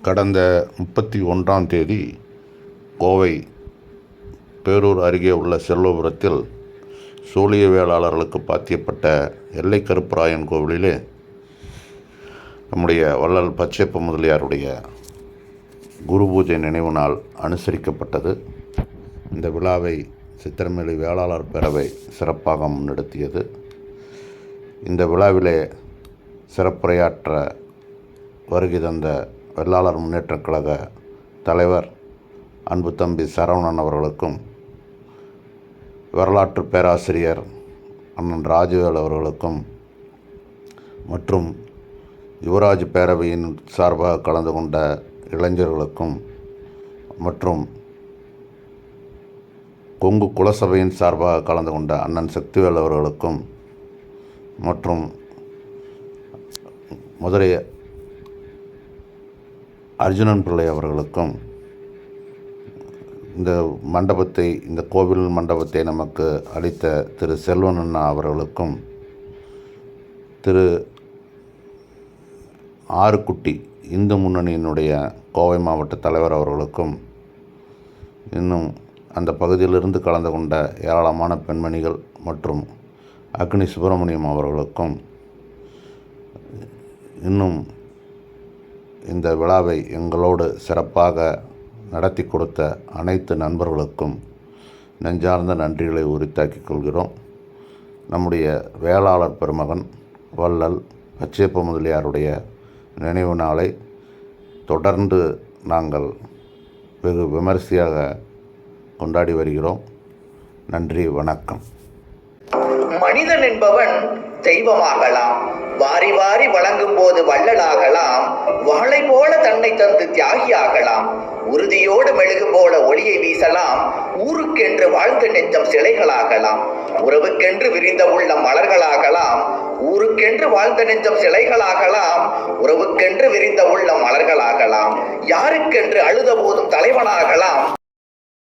கடந்த முப்பத்தி ஒன்றாம் தேதி கோவை பேரூர் அருகே உள்ள செல்வபுரத்தில் சூழிய வேளாளர்களுக்கு பாத்தியப்பட்ட எல்லை கருப்பராயன் கோவிலிலே நம்முடைய வள்ளல் பச்சைப்ப முதலியாருடைய குரு பூஜை நினைவு நாள் அனுசரிக்கப்பட்டது. இந்த விழாவை சித்திரமேலி வேளாளர் பேரவை சிறப்பாக முன்னெடுத்தியது. இந்த விழாவிலே சிறப்புரையாற்ற வருகை தந்த வெள்ளாளர் முன்னேற்றக் கழக தலைவர் அன்பு தம்பி சரவணன் அவர்களுக்கும் வரலாற்று பேராசிரியர் அண்ணன் ராஜவேல் அவர்களுக்கும் மற்றும் யுவராஜ் பேரவையின் சார்பாக கலந்து கொண்ட இளைஞர்களுக்கும் மற்றும் கொங்கு குலசபையின் சார்பாக கலந்து கொண்ட அண்ணன் சக்திவேல் அவர்களுக்கும் மற்றும் மதுரை அர்ஜுனன் பிள்ளை அவர்களுக்கும் இந்த மண்டபத்தை இந்த கோவில் மண்டபத்தை நமக்கு அளித்த திரு செல்வன் அண்ணா அவர்களுக்கும் திரு ஆறுக்குட்டி இந்து முன்னணியினுடைய கோவை மாவட்ட தலைவர் அவர்களுக்கும் இன்னும் அந்த பகுதியிலிருந்து கலந்து கொண்ட ஏராளமான பெண்மணிகள் மற்றும் அக்னி சுப்பிரமணியம் அவர்களுக்கும் இன்னும் இந்த விழாவை எங்களோடு சிறப்பாக நடத்தி கொடுத்த அனைத்து நண்பர்களுக்கும் நெஞ்சார்ந்த நன்றிகளை உரித்தாக்கிக் கொள்கிறோம். நம்முடைய வேளாளர் பெருமகன் வள்ளல் பச்சையப்ப முதலியாருடைய நினைவு நாளை தொடர்ந்து நாங்கள் வெகு விமரிசையாக கொண்டாடி வருகிறோம். நன்றி வணக்கம். மனிதன் என்பவன் தெய்வமாகலாம். வாரி வாரி வழங்கும் போது வள்ளலாகலாம். வாழை போல தன்னை தந்து தியாகியாகலாம். உறுதியோடு மெழுகு போல ஒளியை வீசலாம். ஊருக்கென்று வாழ்ந்த நெஞ்சம் சிலைகளாகலாம். உறவுக்கென்று விரிந்த உள்ள மலர்களாகலாம். ஊருக்கென்று வாழ்ந்த நெஞ்சம் சிலைகளாகலாம் உறவுக்கென்று விரிந்த உள்ள மலர்களாகலாம் யாருக்கென்று அழுத போதும் தலைவனாகலாம்